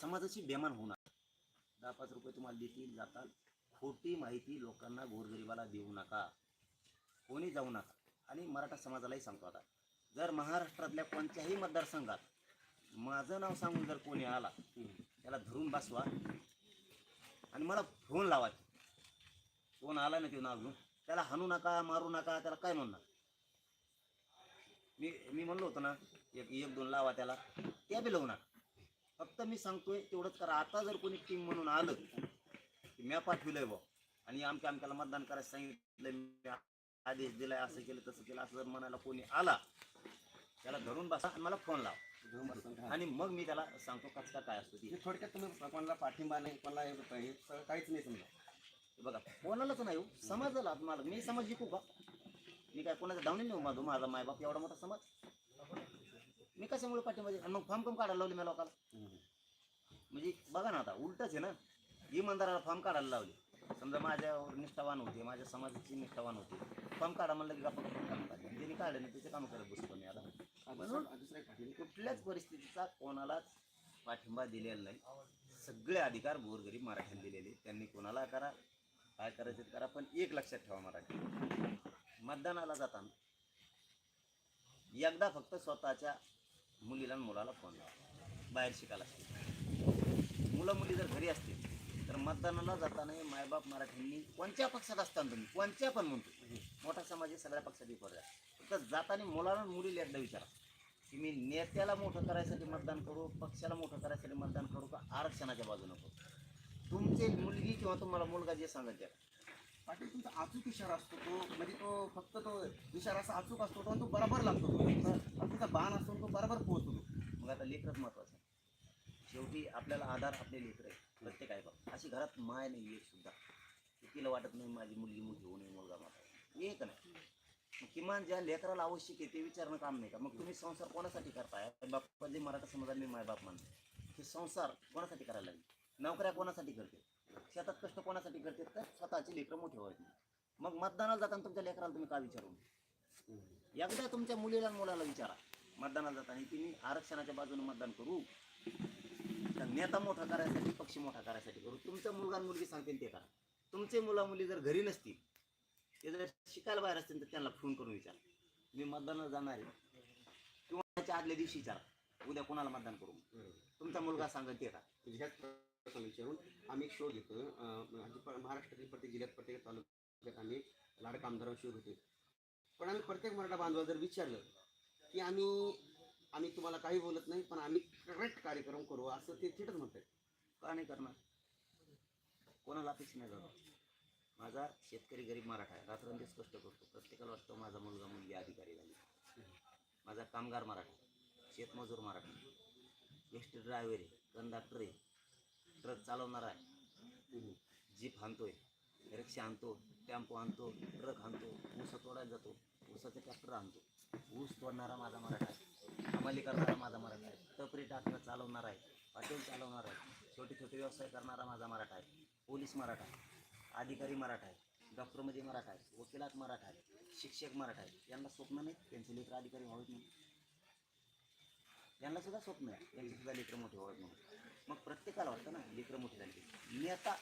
समाजाची बेमान होणार. दहा पाच रुपये तुम्हाला देतील जातात. खोटी माहिती लोकांना गोरगरिबाला देऊ नका. कोणी जाऊ नका. आणि मराठा समाजालाही सांगतो आता. जर महाराष्ट्रातल्या कोणत्याही मतदारसंघात माझं नाव सांगून जर कोणी आला त्याला धरून बसवा. आणि मला फोन लावा. कोण आला ना ते नाव घेऊन त्याला हाणू नका मारू नका त्याला काय म्हणणार? मी मी म्हणलो होतो ना एक एक दोन लावा त्याला. त्या बी लावणार. फक्त मी सांगतोय तेवढंच करा. आता जर कोणी टीम म्हणून आलं की म्या पाठविलंय बा आणि आमच्या आमच्याला मतदान करायला सांगितलं मी आदेश दिलाय असं केलं तसं केलं असं जर म्हणायला कोणी आला त्याला धरून बसा आणि मला फोन लाव. आणि मग मी त्याला सांगतो कचका काय असतो ती. थोडक्यात तुम्ही कोणाला पाठिंबा नाही कोणाला काहीच नाही समजा. बघा कोणालाच नाही हो. समाजाला मला मी समाज जिंकू का मी काय कोणाचा धावणे नेऊ माझं माझा मायबाप एवढा मोठा समाज. मी कशामुळे पाठीमध्ये आणि मग फॉर्म कम काढायला लावले मी लोकांना. म्हणजे बघा ना आता उलटच आहे ना. इमानदाराला फॉर्म काढायला लावले. समजा माझ्यावर निष्ठावान होते माझ्या समाजाची निष्ठावान होते. फॉर्म काढा म्हणलं की गप्पा गप्पा काम काढले त्यांनी काढले नाही त्याचे काम करत बसतो मी आता. म्हणून पाठिंबा कुठल्याच परिस्थितीचा कोणालाच पाठिंबा दिलेला नाही. सगळे अधिकार गोरगरीब मराठ्यांना दिलेले. त्यांनी कोणाला करा काय करायचं करा पण एक लक्षात ठेवा मराठी. मतदानाला जाताना एकदा फक्त स्वतःच्या मुलीला आणि मुलाला फोन लावा. बाहेर शिकायला असतील मुलं मुली जर घरी असतील तर मतदानाला जाताना मायबाप मराठ्यांनी कोणत्या पक्षात असताना तुम्ही कोणत्या पण म्हणतो मोठा समाज सगळ्या पक्षात एक आहे फक्त जाताना मुलाला मुलीला एकदा विचारा. की मी नेत्याला मोठं करायसाठी मतदान करू पक्षाला मोठं करायसाठी मतदान करू का आरक्षणाच्या बाजूनं करू? तुमचे मुलगी किंवा तुम्हाला मुलगा जे सांगत द्या पाटील तुमचा अचूक इशारा असतो तो म्हणजे तो फक्त तो इशारा असा अचूक असतो तो आणि तो बरोबर लागतो तो. तुमचा बाण असतो तो बरोबर पोहोचतो तो. मग आता लेकरच महत्वाचं शेवटी आपल्याला आधार आपले लेकर आहे प्रत्येक आहे बाबा अशी घरात माय नाही एक सुद्धा. तिला वाटत नाही माझी मुलगी मोठी होऊ नये मुलगा माझा एक नाही. किमान ज्या लेकराला आवश्यक आहे ते विचारणं काम नाही का? मग तुम्ही संसार कोणासाठी करताय? बाप मराठा समाजात मी मायबाप मानतो हे संसार कोणासाठी करायला लागेल? नोकऱ्या कोणासाठी करते शेतात कष्ट कोणासाठी करते तर स्वतःची लेकरं मोठी व्हायची मग मतदानाला जाताना तुमच्या लेकराला तुम्ही का विचारून? एकदा तुमच्या मुलीला मुलाला विचारा. मतदानाला जाताना. की मी आरक्षणाच्या बाजूने मतदान करू. तर नेता मोठा करायसाठी पक्ष मोठा करायसाठी करू. तुमचा मुलगा मुलगी सांगतील ते करा. तुमचे मुला मुली जर घरी नसतील ते जर शिकायला बाहेर असतील तर त्यांना फोन करून विचारा. मी मतदानाला जाणार आहे. किंवा त्याच्या आदल्या दिवशी विचारा. उद्या कोणाला मतदान करू? तुमचा मुलगा सांगत ते का म्हणजे विचारून आम्ही एक शोध घेतो प- महाराष्ट्रातील प्रत्येक जिल्ह्यात प्रत्येक तालुक्यात आम्ही लाडका आमदारांवर शोध घेतो पण आम्ही प्रत्येक मराठा बांधवाला जर विचारलं की आम्ही आम्ही तुम्हाला काही बोलत नाही पण आम्ही करेक्ट कार्यक्रम करू असं ते थिटच म्हणतात. का नाही करणार? कोणाला अपेक्षा नाही जाणार माझा शेतकरी गरीब मराठा आहे. रात्रंदिवस कष्ट करतो. प्रत्येकाला वाटतं माझा मुलगा मुलगी अधिकारी झाली. माझा कामगार मराठा शेतमजूर मराठा. एस टी ड्रायव्हर आहे कंडक्टर आहे ट्रक चालवणार आहे. जीप आणतोय रिक्षा आणतो टेम्पो आणतो ट्रक आणतो ऊस तोडायला जातो ऊसाचा ट्रॅक्टर आणतो ऊस तोडणारा माझा मराठा आहे अंमली करणारा माझा मराठा आहे टपरी टाकणं चालवणार आहे हॉटेल चालवणार आहे छोटे छोटे व्यवसाय करणारा माझा मराठा आहे पोलीस मराठा आहे अधिकारी मराठा आहे डॉक्टरमध्ये मराठा आहे वकिलात मराठा आहे शिक्षक मराठा आहे. यांना स्वप्न नाही त्यांचे लेकर अधिकारी व्हावेत नाही यांना सुद्धा स्वप्न आहे. त्यांची सुद्धा लेकरं मोठे व्हावेत म्हणून. मग प्रत्येकाला वाटतं ना लेकरं मोठी झाली नेता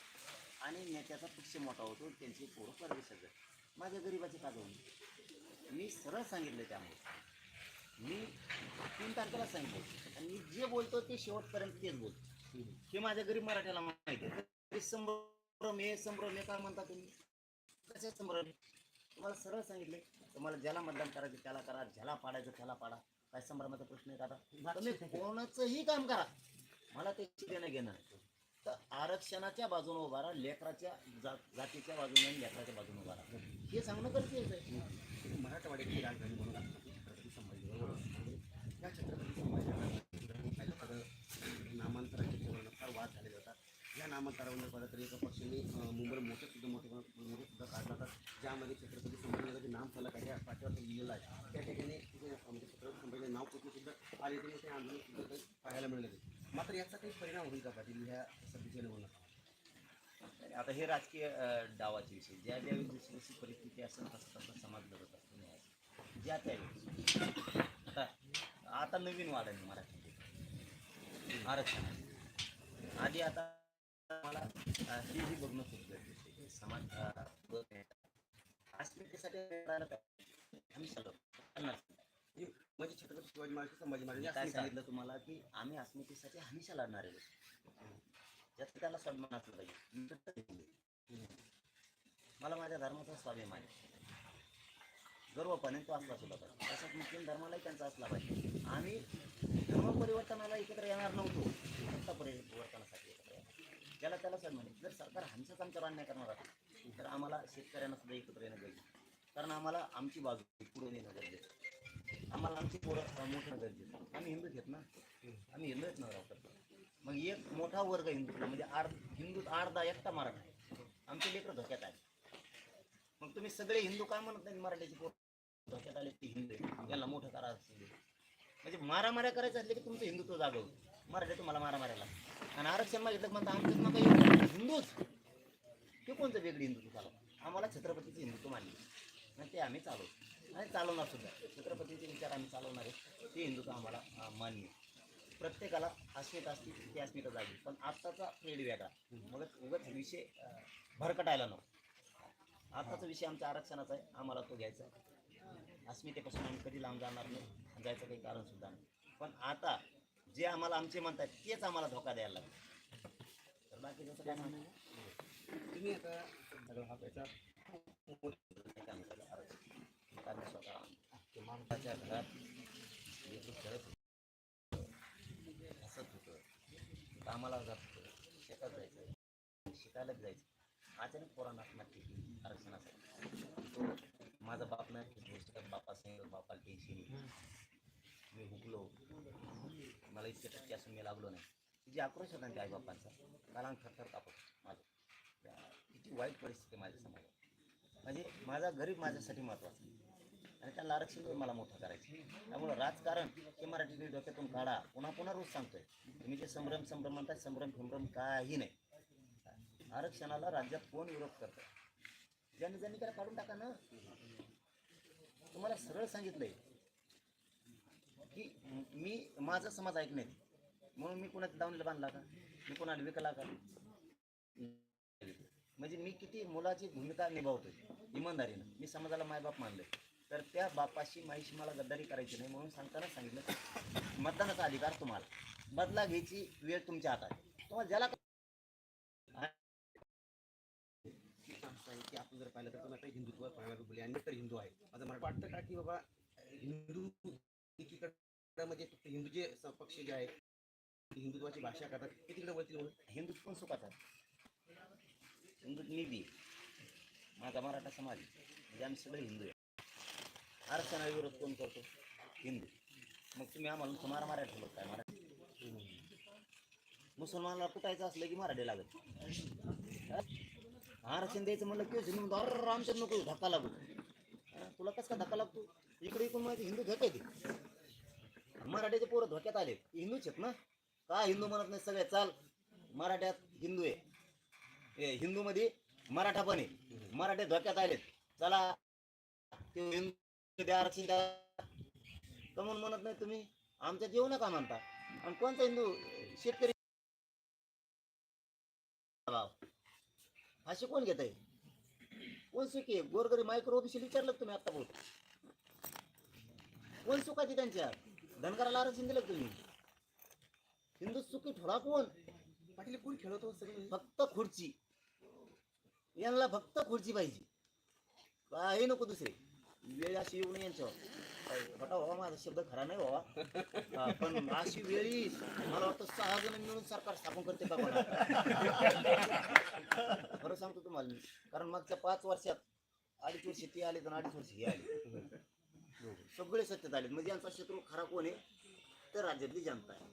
आणि नेत्याचा पक्ष मोठा होतो त्यांचे पोरं परदेशात जात माझ्या गरीबाचे का जाऊन मी सरळ सांगितलं त्यामुळे. मी तीन तारखेला सांगितलं. आणि मी जे बोलतो ते शेवटपर्यंत तेच बोलतो. हे माझ्या गरीब मराठ्याला माहिती आहे. संभ्रम हे संभ्रम हे काय म्हणता तुम्ही? कसे संभ्रम? तुम्हाला सरळ सांगितले तुम्हाला ज्याला मतदान करायचं त्याला करा ज्याला पाडायचं त्याला पाडा. काय संभ्रमाचा प्रश्न आहे का आता? तुम्ही कोणाचंही काम करा. मला ते देणं घेणं. तर आरक्षणाच्या बाजूने उभा राहा लेकराच्या जा जातीच्या बाजूने आणि लेकराच्या बाजूने उभा राहा. हे सांगणं गरजेचं आहे. मराठवाड्याची राजधानी म्हणून या छत्रपती संभाजी नामांतराच्या चळवळीला फार वाद झालेला होता या नामांतरावर पाहिलं तरी एका पक्षाने मुंबईला मोठ्या सुद्धा मोठे मोठे सुद्धा काढला होता. ज्यामध्ये छत्रपती संभाजीनगरचे नाम फलक आहे त्या पाठीवर लिहिलेलं आहे. त्या ठिकाणी म्हणजे छत्रपती संभाजी नाव कुठून सुद्धा आले ते मोठे आंदोलन सुद्धा काही पाहायला मिळाले मात्र याचा काही परिणाम होईल का पाटील ह्या सध्याच्या निवडणुका? आता हे राजकीय डावाचे विषय. ज्या ज्या जशी जशी परिस्थिती असेल तसं तसं समाज लढत असतो न्याय. ज्या त्यावेळी आता आता नवीन वाढ आहे मराठीमध्ये. आरक्षण. आधी आता मला अं, हे ही बघणं खूप गरजेचं आहे समाज. अस्मितेसाठी पाहिजे. आम्ही सगळं. म्हणजे छत्रपती शिवाजी महाराज संभाजी महाराज काय सांगितलं तुम्हाला की आम्ही अस्मितेसाठी हमेशा लढणार आहे ज्यात त्याला सन्मान असला पाहिजे. मला माझ्या धर्माचा स्वाभिमान आहे गर्वपणे तो असला सुद्धा पाहिजे तसंच मुस्लिम धर्मालाही त्यांचा असला पाहिजे आम्ही धर्म परिवर्तनाला एकत्र येणार नव्हतो सत्ता परिवर्तनासाठी त्याला ज्याला त्याला सर म्हणे जर सरकार आमच्याच आमच्यावर अन्याय करणार असेल तर आम्हाला शेतकऱ्यांना सुद्धा एकत्र येणं गरजेचं कारण आम्हाला आमची बाजू पुढे नेणं गरजेचं आम्हाला आमची पोरं मोठं गरजेचं आम्ही हिंदू घेत ना? आम्ही हिंदू आहेत ना राव मग एक मोठा वर्ग हिंदूतला म्हणजे अर्ध हिंदूत अर्धा एकटा मराठा आहे. आमचे लेकरं धोक्यात आहे मग तुम्ही सगळे हिंदू काय म्हणत नाही मराठीचे धोक्यात आले ते हिंदू आहे. यांना मोठं करा म्हणजे मारामाऱ्या करायचं असले की तुमचं हिंदुत्व जागव मराठी तुम्हाला मारामाऱ्याला आणि आरक्षण मागितलं म्हणता आमच्यात मग हिंदूच. ते कोणतं वेगळी हिंदुत्व चालव आम्हाला छत्रपतीचे हिंदुत्व मानले आणि ते आम्ही चालवतो. आणि चालवणार सुद्धा. छत्रपतीचे विचार आम्ही चालवणार आहे. ते हिंदुत्व आम्हाला मान्य प्रत्येकाला अस्मिता असते ती अस्मिता जागी. पण आत्ताचा ट्रेड वेगळा. मग उगाच विषय भरकटायला नको. आत्ताचा विषय आमच्या आरक्षणाचा आहे. आम्हाला तो घ्यायचा आहे. अस्मितेपासून आम्ही कधी लांब जाणार नाही. जायचं काही कारण सुद्धा नाही. पण आता जे आम्हाला आमचे म्हणतात तेच आम्हाला धोका द्यायला लागले. तर बाकी जसं काय म्हणणार तुम्ही आता सगळं हा त्याचा कारण स्वतः माणसाच्या घरात हसत होतं. कामाला जात होतं. शेतात जायचं. शिकायलाच जायचं. अचानक पोरांना नक्की केली आरक्षणासाठी. तो माझा बाप नाही घेतली गोष्ट बापा सांगितलं बापाला टेन्शन मी हुकलो. मला इतके टक्के असून मी लागलो नाही. जे आक्रोश होता त्या आईबापांचा मला थरथर कापत माझं. किती वाईट परिस्थिती माझ्या समाजात म्हणजे माझा गरीब माझ्यासाठी महत्त्वाचा आणि त्यांना आरक्षण देऊन मला मोठं करायचं त्यामुळं राजकारण हे मराठी डोक्यातून काढा. पुन्हा पुन्हा रोज सांगतोय. तुम्ही जे संभ्रम संभ्रम म्हणताय संभ्रम फिंभ्रम काही नाही. आरक्षणाला राज्यात कोण विरोध करतं ज्यांनी ज्यांनी त्याला काढून टाका ना. तुम्हाला सरळ सांगितलंय. की मी माझा समाज ऐक नाही म्हणून मी कोणाच्या दावणीला बांधला का? मी कोणाला विकला का? म्हणजे मी किती मुलाची भूमिका निभावतोय इमानदारीनं. मी समाजाला मायबाप मानलोय. तर त्या बापाशी माईशी मला गद्दारी करायची नाही म्हणून सांगताना सांगितलं मतदानाचा अधिकार तुम्हाला. बदला घ्यायची वेळ तुमच्या हातात तुम्हाला ज्याला की आपण जर पाहिलं तर तुला हिंदुत्व पाहायला बोलले अनेक तर हिंदू आहे. माझं मला वाटतं का की बाबा हिंदू एकीकडे म्हणजे फक्त हिंदू जे पक्ष जे आहेत ते हिंदुत्वाची भाषा करतात ते तिकडे वळतील म्हणून हिंदू पण सुखातात हिंदू मी बी आहे. माझा मराठा समाज म्हणजे आम्ही सगळे हिंदू आहे. आरक्षणा विरोध कोण करतो? हिंदू. मग तुम्ही आम्हाला तुम्हाला मराठी मारायला ठेवलं काय? मराठी मुसलमानाला कुटायचं असलं की मराठी लागत. आरक्षण द्यायचं म्हणलं की म्हणून आमच्या नको धक्का लागू. तुला कसं का धक्का लागतो? इकडे इकडून माहिती हिंदू धोक्यात आहे मराठ्याचे पोरं धोक्यात आले. हिंदूच आहेत ना? का हिंदू म्हणत नाही सगळे? चाल मराठ्यात हिंदू आहे. हिंदू हिंदूमध्ये मराठा पण आहे. मराठे धोक्यात आलेत. चला ते हिंदू द्या आरक्षण द्या. म्हणून म्हणत नाही तुम्ही? आमच्या जेवण का म्हणता. आणि कोणता हिंदू? शेतकरी. भाव. असे कोण घेत आहे? कोण सुखी आहे? गोरगरी मायक्रो ओबीसी विचारलं तुम्ही आता बोल कोण सुखाची त्यांच्या धनगराला आरक्षण दिलं तुम्ही. हिंदू सुखी ठोळा कोण? पाटील कोण खेळवतो सगळं? फक्त खुर्ची. यांना फक्त खुर्ची पाहिजे. काही नको दुसरे. वेळ अशी येऊ नये यांच्यावर. बटा बाबा माझा शब्द खरा नाही बाबा पण अशी वेळी मला वाटतं सहा जण मिळून सरकार स्थापन करते का खरं सांगतो तुम्हाला कारण मागच्या पाच वर्षात अडीच वर्ष ती आली तर अडीच वर्ष ही आली. सगळे सत्तेत आले म्हणजे यांचा शत्रू खरा कोण आहे? तर राज्यातली जनता आहे.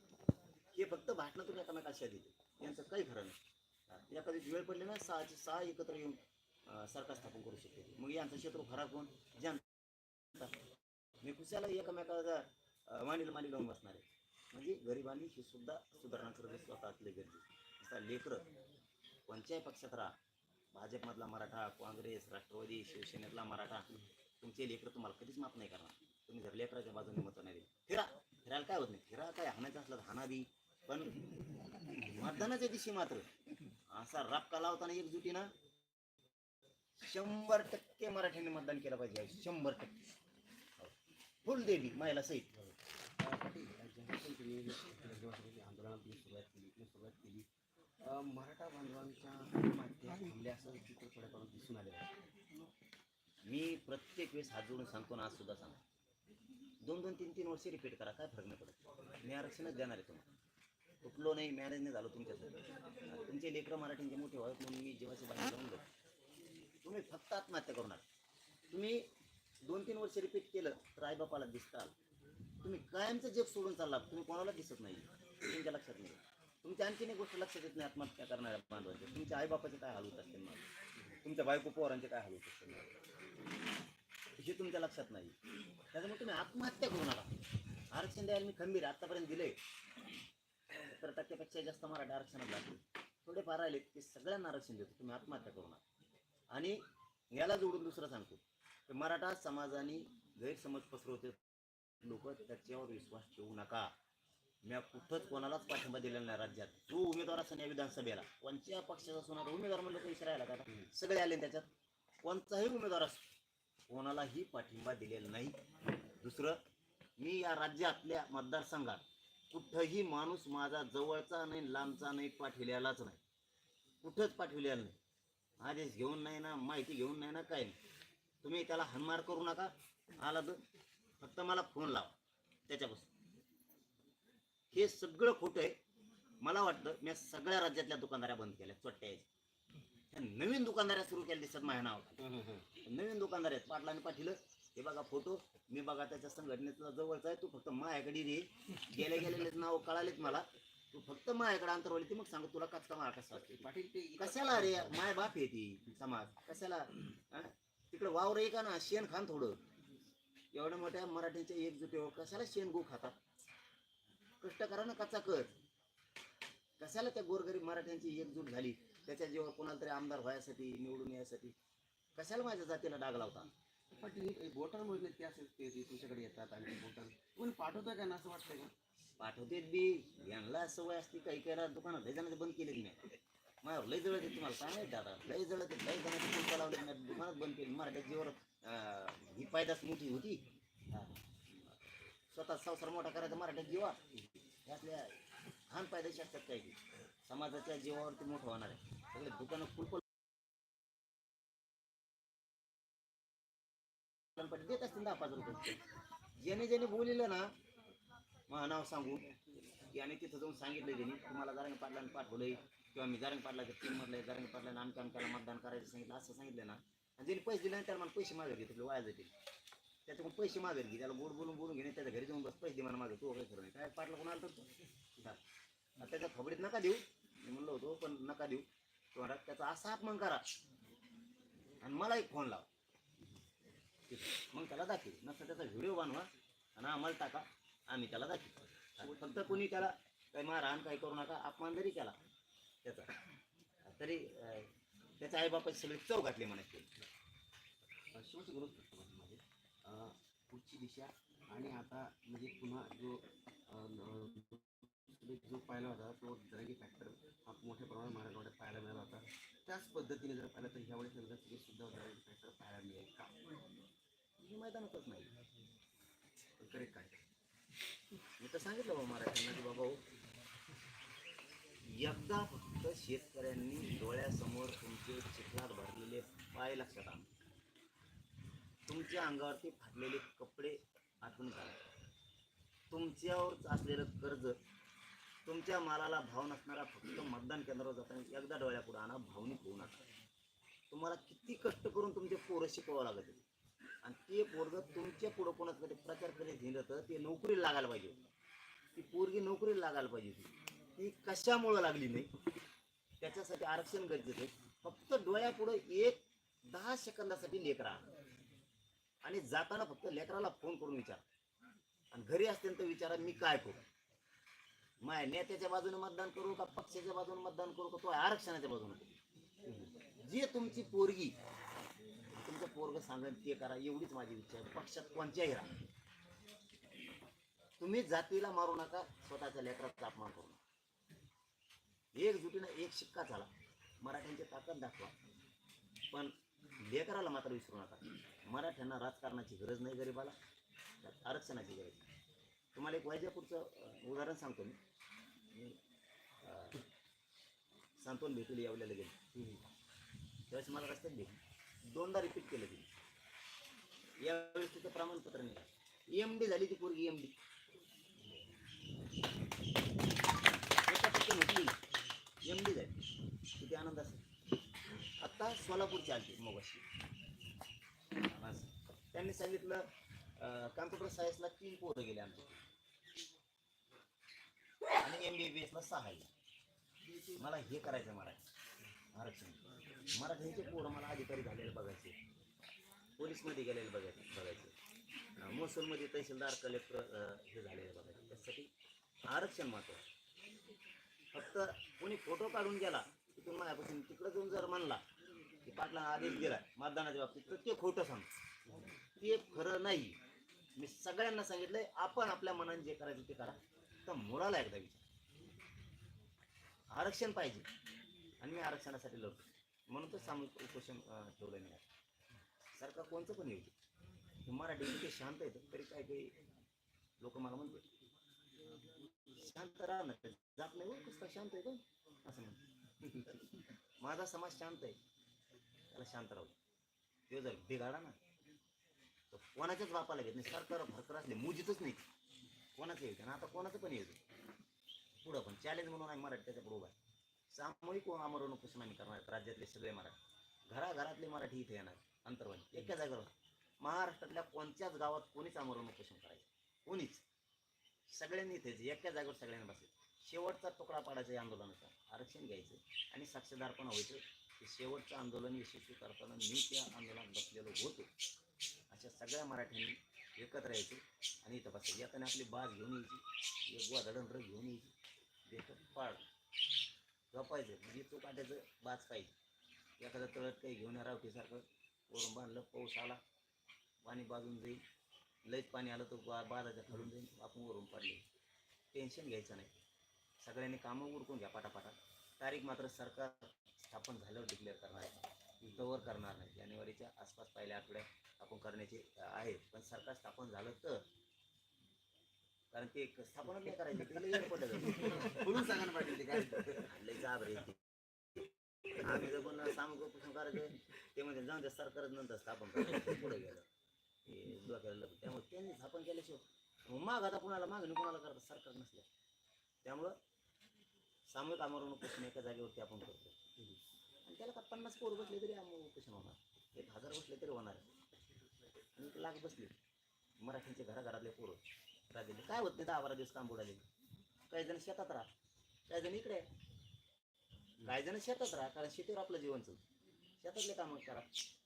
हे फक्त भाषणातून एकामेक आशा दिली यांचं काही खरं नाही. एखादी वेळ पडली ना सहाचे सहा एकत्र येऊन सरकार स्थापन करू शकते. मग यांचा शत्रू खरा कोण? जनता. मी कुशाला एकमेकाचा अं, मांडीला लावून बसणार आहे. म्हणजे गरिबांनी ही सुद्धा सुधारणा करत स्वतःतले गरजे. आता लेकरं. कोणत्याही पक्षात राहा. भाजपमधला मराठा काँग्रेस राष्ट्रवादी शिवसेनेतला मराठा. तुमचे लेकरं तुम्हाला कधीच माफ नाही करणार. तुम्ही जर लेकराच्या बाजूने मत नाही दिली. फिरा. फिरायला काय होत नाही. फिरा काय? हाणायचं असलं तर हाना बी. पण मतदानाच्या दिवशी मात्र. असा रापका लावताना एकजुटीनं शंभर टक्के मराठ्यांनी मतदान केलं पाहिजे. शंभर टक्के. हो. फुल देवी महिला सहित. अं, सुरुवात केली सुरुवात केली मराठा बांधवांच्या आत्महत्या असं चित्र थोड्याकडून दिसून आलेलं आहे. मी प्रत्येक वेळेस हात जोडून सांगतो ना आज सुद्धा दोन दोन तीन तीन वर्ष रिपीट करा काय फरक नाही पडत. मी आरक्षणच देणार आहे तुम्हाला. कुठलो नाही मॅरेज नाही झालो तुमच्यासोबत. तुमचे लेकरं मराठींचे मोठे व्हावेत म्हणून मी जेव्हाची बाहेर जाऊन देतो तुम्ही फक्त आत्महत्या करणार तुम्ही दोन तीन वर्ष रिपीट केलं तर आईबापाला दिसताल तुम्ही कायमचं जग सोडून चालला तुम्ही कोणाला दिसत नाही. तुमच्या लक्षात नाही. तुमच्या आणखीन एक गोष्ट लक्षात येत नाही आत्महत्या करणाऱ्या बांधवांचे तुमच्या आईबापाचे काय हाल होत असतील मला तुमच्या बायको पोरांचे काय हाल होत असतील मला हे तुमच्या लक्षात नाही. त्याच्यामुळे तुम्ही आत्महत्या करू नका. आरक्षण द्यायला मी खंबीर. आतापर्यंत दिले सत्तर टक्क्यापेक्षा जास्त मराठी आरक्षणात लागले थोडेफार राहिले ते सगळ्यांना आरक्षण देतो तुम्ही आत्महत्या करू नका. आणि याला जोडून दुसरं सांगतो की मराठा समाजाने गैरसमज पसरवते लोक त्याच्यावर विश्वास ठेवू नका. मी कुठंच कोणालाच पाठिंबा दिलेला नाही राज्यात. जो उमेदवार असेल या विधानसभेला कोणत्या पक्षाचा ना उमेदवार म्हणलं काही विचारायला का? सगळे आले त्याच्यात. कोणताही उमेदवार असतो कोणालाही पाठिंबा दिलेला नाही. दुसरं मी या राज्यातल्या मतदारसंघात कुठंही माणूस माझा जवळचा नाही लांबचा नाही पाठविलेलाच नाही. कुठंच पाठविलेला नाही. आदेश घेऊन नाही ना माहिती घेऊन नाही ना काय नाही. तुम्ही त्याला हनमार करू नका. आला तर फक्त मला फोन लावा. त्याच्यापासून. हे सगळं खोटं आहे. मला वाटतं मी सगळ्या राज्यातल्या दुकानदाऱ्या बंद केल्या चोट्ट्या नवीन दुकानदाऱ्या सुरू केल्या दिसत माझ्या नावाखाली. नवीन दुकानदार आहेत पाटलाने पाठीलं. हे बघा फोटो मी बघा त्याच्या संघटनेचा जवळचा आहे तू फक्त माझ्याकडे रे गेल्या गेलेले नाव कळालेत मला. तू फक्त माझ्याकडे अंतरवली ती मग सांगू तुला कचका मार कसा पाटील कशाला रे? माय बाप आहे ती समाज. कशाला? तिकडे वावर आहे का ना? शेण खान थोडं. एवढ्या मोठ्या मराठीच्या एकजुटीवर कशाला शेण गो खातात कष्ट करा ना कचा कच कशाला त्या गोरगरीब मराठ्यांची एकजूट झाली? त्याच्या जीवावर कोणाला तरी आमदार व्हायसाठी निवडून यायसाठी कशाला माझ्या जातीला डाग लावता? पाटील बोटर म्हणले ते असेल ते ते तुमच्याकडे येतात आणि ते बोटर पण पाठवता का ना असं वाटतंय का? पाठवतेत बी. यांना सवय असते काही काही दुकानात लय जणांचे बंद केले मी. माझ्यावर लय जळत येत तुम्हाला काय माहिती आता लय जळत येत लय जणांचे कुलपा लावले मी दुकानात बंद केली. मराठ्या जीवर अं, ही पायदास मोठी होती. स्वतः संसार मोठा करायचा मराठ्या जीवा. यातल्या लहान पायदाशी असतात काही. समाजाच्या जीवावरती मोठं होणार आहे. सगळे दुकानं कुलप देत असतील दहा पाच रुपये ज्याने ज्याने बोलिलं ना मग नाव सांगू. याने तिथं जाऊन सांगितलं त्यांनी तुम्हाला जारंग पाटलाने पाठवलंय किंवा मी जारंग पाटलाचं टीम मधलं जारंग पाटलाने आमच्या आमच्याला मतदान करायचं सांगितलं असं सांगितलं ना. आणि ज्यांनी पैसे दिले त्याला मला पैसे मागत घेतले वाया जातील. त्याच्याकडून पैसे मागे घे त्याला गोड बोलून बोलून घेणे त्याच्या घरी जाऊन बस पैसे दे मला मागे तू वगैरे खरं नाही काय पाटला कोणाला तर आता त्याच्या खबरीत नका देऊ. मी म्हणलो होतो पण नका देऊ. तुम्हाला त्याचा असा अपमान करा. आणि मला एक फोन लावा. मग त्याला दाखव. नसतं त्याचा व्हिडिओ बनवा आणि आम्हाला टाका. आम्ही त्याला दाखवू. फक्त कोणी त्याला काही मारहाण काही करू नका अपमान जरी केला त्याचा. तरी त्याच्या आईबापाची सगळी चव घातली म्हणायची अं, शेवटचे दोनच माझे. पुढची दिशा आणि आता म्हणजे पुन्हा जो अं, जो पाहिला होता तो जरांगी फॅक्टर हा मोठ्या प्रमाणात मराठवाड्यात पाहायला मिळाला होता. त्याच पद्धतीने जर पाहिलं तर ह्यावेळेस नगरसेवेत सुद्धा जरांगी फॅक्टर पाहायला मिळेल का? हे मैदानातच नाही. पण करेक्ट काय? मी तर सांगितलं बाबा मराठ्यांना की बाबा एकदा फक्त शेतकऱ्यांनी डोळ्यासमोर तुमचे चिखलात भरलेले पाय लक्षात आण तुमच्या अंगावरती फाटलेले कपडे आठवण काढा. तुमच्यावर असलेलं कर्ज तुमच्या मालाला भाव नसणारा फक्त मतदान केंद्रावर जाताना एकदा डोळ्यापुढे आणा भावनिक होऊ नका. तुम्हाला किती कष्ट करून तुमचे पोरं शिकवावं लागत आणि ते पोरग तुमच्या पुढं कोणाकडे प्रचार करीत दिलं तर ते नोकरीला लागायला पाहिजे ती पोरगी नोकरीला लागायला पाहिजे होती. ती कशामुळं लागली नाही? त्याच्यासाठी आरक्षण गरजेचं आहे. फक्त डोळ्यापुढं एक दहा सेकंदासाठी लेकरा आणि जाताना फक्त लेकराला फोन करून विचार. आणि घरी असतील तर विचारा मी काय करू? माय नेत्याच्या बाजूने मतदान करू का पक्षाच्या बाजूने मतदान करू का? तो आरक्षणाच्या बाजूने. जे तुमची पोरगी तुमचं पोरग सांगेल ते करा एवढीच माझी इच्छा आहे. पक्षात कोणत्याही राहा. तुम्ही जातीला मारू नका स्वतःच्या लेकराचा अपमान करू नका. एकजुटीनं एक शिक्का झाला. मराठ्यांची ताकद दाखवा. पण लेकराला मात्र विसरू नका. मराठ्यांना राजकारणाची गरज नाही गरीबाला आरक्षणाची गरज नाही. तुम्हाला एक वैजापूरचं उदाहरण सांगतो मी. मी अं, सांत्वन भेटूला यावल्याला त्यावेळेस मला रस्त्यात भेटली. दोनदा रिपीट केलं तिने. यावेळेस तिचं प्रमाणपत्र नाही एम डी झाली ती पोरगी एम डी म्हटली एम डी झाली. किती आनंद असेल. आत्ता सोलापूरची आलती मोगाशी. त्यांनी सांगितलं कम्प्युटर सायन्सला तीन पोरं गेले आमच्या आणि एम बी बी एसला सहा मला हे करायचं मराठी. आरक्षण. मराठीचे पोरं मला अधिकारी झालेले बघायचे. पोलीसमध्ये गेलेले बघायचे बघायचे. महसूलमध्ये तहसीलदार कलेक्टर हे झालेले बघायचे. त्यासाठी आरक्षण महत्वाचं. फक्त कोणी फोटो काढून गेला तिथून माझ्यापासून तिकडं जाऊन जर म्हणला की पाटला आदेश गेला मतदानाच्या बाबतीत तर ते खोटं सांग ते खरं नाही. मी सगळ्यांना सांगितलंय आपण आपल्या मनाने जे करायचं ते करा. तर मुळाला एकदा विचार. आरक्षण पाहिजे. आणि मी आरक्षणासाठी लढतो. म्हणून तर सामूहिक उपोषण ठेवलं मी सरकार कोणतं पण येऊ दे. मराठी शांत येतं तरी काय काही लोक मला म्हणते शांत राहा ना. जात नाही हो शांत येतो असं म्हणतो माझा समाज शांत आहे. त्याला शांत राहू ते जर बिघाडा ना तर कोणाच्याच बापाला घेत नाही. सरकार भरकर असले मुजीतच नाही. कोणाचं आणि आता कोणाचं पण येऊ पुढं पण. चॅलेंज म्हणून आहे मराठी त्याच्या पुढं उभा आहे. सामूहिक आमरण उपोषण आम्ही करणार आहेत राज्यातले सगळे मराठी. घराघरातले मराठी इथे येणार अंतर्वाणी. एका जागेवर. महाराष्ट्रातल्या कोणत्याच गावात कोणीच आमरण उपोषण करायचं कोणीच. सगळ्यांनी इथेच एका जागेवर सगळ्यांनी बसेल शेवटचा तुकडा पाडायचा या आंदोलनाचा. आरक्षण घ्यायचं. आणि साक्षीदारपणा व्हायचं? की शेवटचं आंदोलन यशस्वी करताना मी त्या आंदोलनात बसलेलो होतो. अशा सगळ्या मराठ्यांनी एकत्र यायचे आणि इथं बसायचे येताना आपली बाज घेऊन यायची एक गोधडंत्र घेऊन यायची देतात पाळ झोपायचं म्हणजे तो काट्याचं बाज पाहिजे एखादा तळत काही घेऊन रावटीसारखं वरून बांधलं पाऊस आला पाणी बाजून जाईल लईत पाणी आलं तर बा बाजाच्या खालून जाईल आपण वरून पडले टेन्शन घ्यायचं नाही सगळ्यांनी कामं उरकून घ्या पाटापाटा तारीख मात्र सरकार स्थापन झाल्यावर डिक्लेअर करणार आहे तवर करणार नाही. जानेवारीच्या आसपास पहिल्या आठवड्यात आपण करण्याचे आहे पण सरकार स्थापन झालं तर? कारण ते स्थापना नाही करायचे ते पडलं बोलून ते काय? जाब रे आम्ही जर पण सामूहिक करायचं ते म्हणजे जाऊन त्या सरकारच नंतर स्थापन करायचं पुढे गेलं. हे डोक्याला त्यामुळे त्यांनी स्थापन केल्याशिवाय माग आता कुणाला मागणी कुणाला करतात सरकार नसल्या त्यामुळं सामूहिक आमरण प्रश्न एका जागेवरती आपण करतो आणि त्याला का पन्नास पोर बसले तरी ऑपरेशन होणार. एक हजार बसले तरी होणार. आणि एक लाख बसले. मराठीचे घराघरातले पोरं राहिले काय होत नाही दहा बारा दिवस काम बुडाले काही जण शेतात राहा. काही जण इकडे काही जण शेतात राहा कारण शेतीवर आपलं जीवन चल शेतातले कामं करा.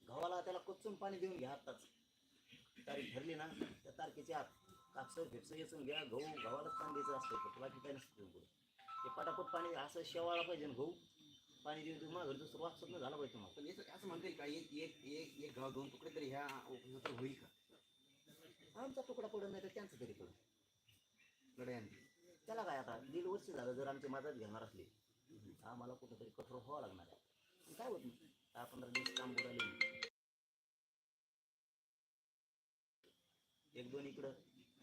गव्हाला त्याला कोचून पाणी देऊन घ्या आत्ताच. तारीख ठरली ना त्या तारखेच्या आत कापसं फेपसं येचून घ्या. गहू गव्हालाच पाणी द्यायचं असतं बाकी काही नसतं ते पटापट पाणी असं शेवाळा पाहिजे गहू. पाणी देऊन तुम्हाला घरी दुसरं वापसत झाला पाहिजे तुम्हाला. पण याचं असं म्हणता येईल का एक एक एक एक गाव दोन तुकडे तरी ह्या उपयोगात होईल का? आमचा तुकडा पडत नाही तर त्यांचं तरी पडत लढायांनी. त्याला काय आता दीड वर्ष झालं जर आमची मदत घेणार असली आम्हाला कुठंतरी कठोर व्हावं लागणार आहे. काय होत नाही. दहा पंधरा दिवस काम बुडाले. एक दोन इकडं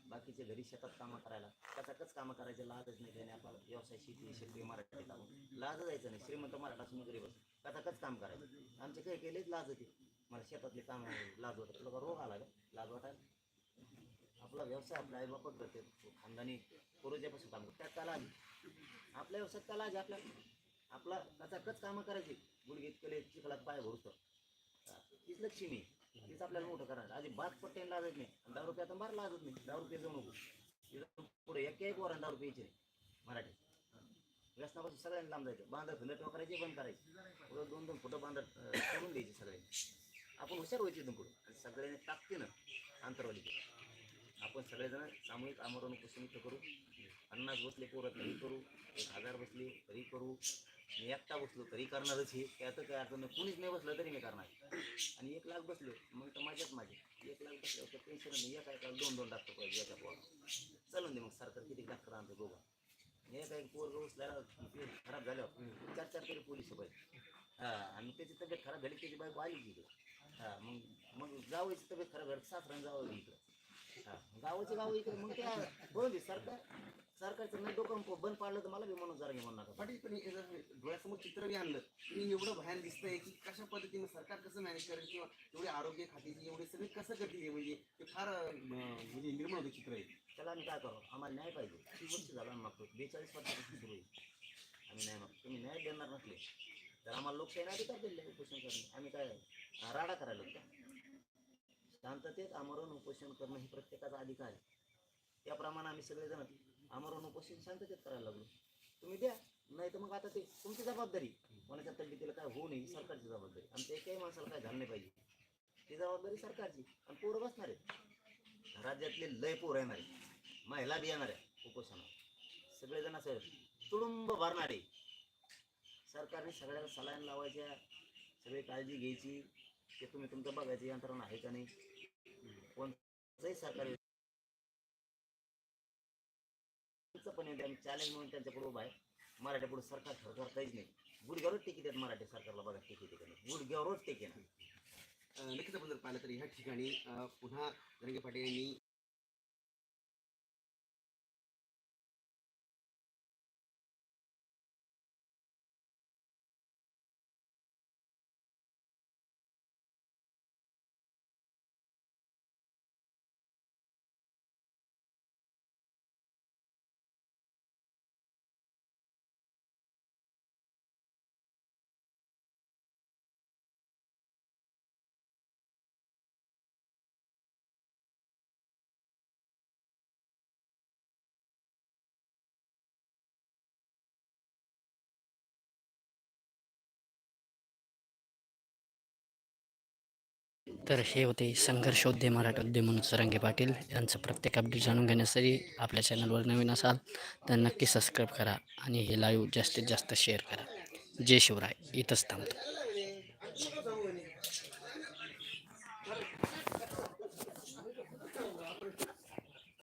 बाकीचे घरी शेतात कामं करायला. कचाकच कामं करायचे लाजच नाही त्याने आपला व्यवसाय शेती शेती मराठी लावून लाज जायचं नाही. श्रीमंत मराठा असून गरीब असो कचाकच काम करायचं. आमचे काही केलेच लाज होती मला शेतातले काम लाज वाटत तुला रोग आला का? लाज वाटायला. आपला व्यवसाय आपल्या आईबापट करते खानदानी पूर्वजापासून काम करते त्यात त्याला आली आपल्या व्यवसायात त्याला आजी आपल्या. आपला कचाकच कामं करायची. गुडघेत केले चिखलात पाय भरतो तीच लक्ष्मी. हेच आपल्याला मोठं करणार आधी बात पट्ट्याने लाजत नाही. आणि दहा रुपये आता मार लाजत नाही. दहा रुपये जाऊ नको पुढे एक एक वरण दहा रुपये मराठी. व्यसनापासून सगळ्यांनी लांब जायचं. बांधत फिरत करायचे बंद करायचे. पुढं दोन दोन फुटं बांधत करून द्यायचे सगळ्यांनी. आपण हुशार व्हायचे इथून पुढं. आणि सगळ्यांनी ताकदीनं अंतरवाली आपण सगळेजण सामूहिक आमरण उपोषण करू. पन्नास बसले पोरत नाही करू. एक हजार बसले तरी करू. मी एकटा बसलो तरी करणारच हे. त्याचं काय अर्थ नाही. कुणीच नाही बसलं तरी मी करणार. आणि एक लाख बसलो मग तर माझ्याच माझे एक लाख बसल्यावर तर टेन्शन नाही. एका एका दोन दोन टाकतो पाहिजे याच्या पोरा. चालून दे मग सरकार किती डॉक्टर आणतो बघा एक एक पोरग उचलायला खराब झाल्यावर चार चार तरी पोलीस पाहिजे हा आणि त्याची तब्येत खराब झाली त्याची बायको आली की हां हा मग मग जावयाची तब्येत खराब झाली सासऱ्यानं जावं इकडं हा गावाचे गाव इकडे. मग त्या बोल दे सरकार. सरकारचं नाही डोकं बंद पाडलं तर मला बी म्हणून जरा म्हणू नका. पाटील पण हे जर डोळ्यासमोर चित्र बी आणलं की एवढं भयान दिसतंय की कशा पद्धतीने सरकार कसं मॅनेज करेल किंवा एवढे आरोग्य खात्याची एवढे सगळे कसं करतील हे म्हणजे ते फार म्हणजे निर्मळ होतं चित्र आहे त्याला आम्ही काय करू? आम्हाला न्याय पाहिजे. किती वर्ष झालं आम्ही मागतो. बेचाळीस वर्षापासून सुरू आहे आम्ही न्याय मागतो. तुम्ही न्याय देणार नसले तर आम्हाला लोकशाही अधिकार दिले उपोषण करणे. आम्ही काय राडा करायला शांततेत आमरण उपोषण करणं हे प्रत्येकाचा अधिकार आहे. त्याप्रमाणे आम्ही सगळेजण आमरण उपोषण शांततेत करायला लागलो. तुम्ही द्या नाही तर मग आता ते तुमची जबाबदारी. कोणाच्या तब्येतीला काय होऊ नये ही सरकारची जबाबदारी. आमच्या एकही माणसाला काय झालं नाही पाहिजे. ती जबाबदारी सरकारची. आणि पोरं बसणार आहेत. राज्यातले लय पोर येणार आहे महिला बी येणार आहे उपोषणावर सगळेजण असं तुडुंब भरणारे सरकारने सगळ्याला सलाईन लावायच्या सगळी काळजी घ्यायची. ते तुम्ही तुमचं बघायचं यंत्रणा आहे का नाही. कोणतंही सरकारी पण येते चॅलेंज म्हणून त्यांच्याकडे उभा आहे. मराठ्या पुढे सरकार सरकार काहीच नाही. गुडघ्यावरच टिकीट देत मराठी सरकारला बघा टिकीट आहे गुडघ्यावरच टिकीट आहे नक्कीच आपण जर पाहिलं तर ह्या ठिकाणी पुन्हा रंगे पाटील यांनी तर हे होते संघर्षोद्य मराठोद्य म्हणून सरंगे पाटील. यांचं प्रत्येक अपडेट जाणून घेण्यासाठी आपल्या चॅनलवर नवीन असाल तर नक्की सबस्क्राईब करा आणि हे लाईव्ह जास्तीत जास्त शेअर करा. जय शिवराय. इथंच थांबतो.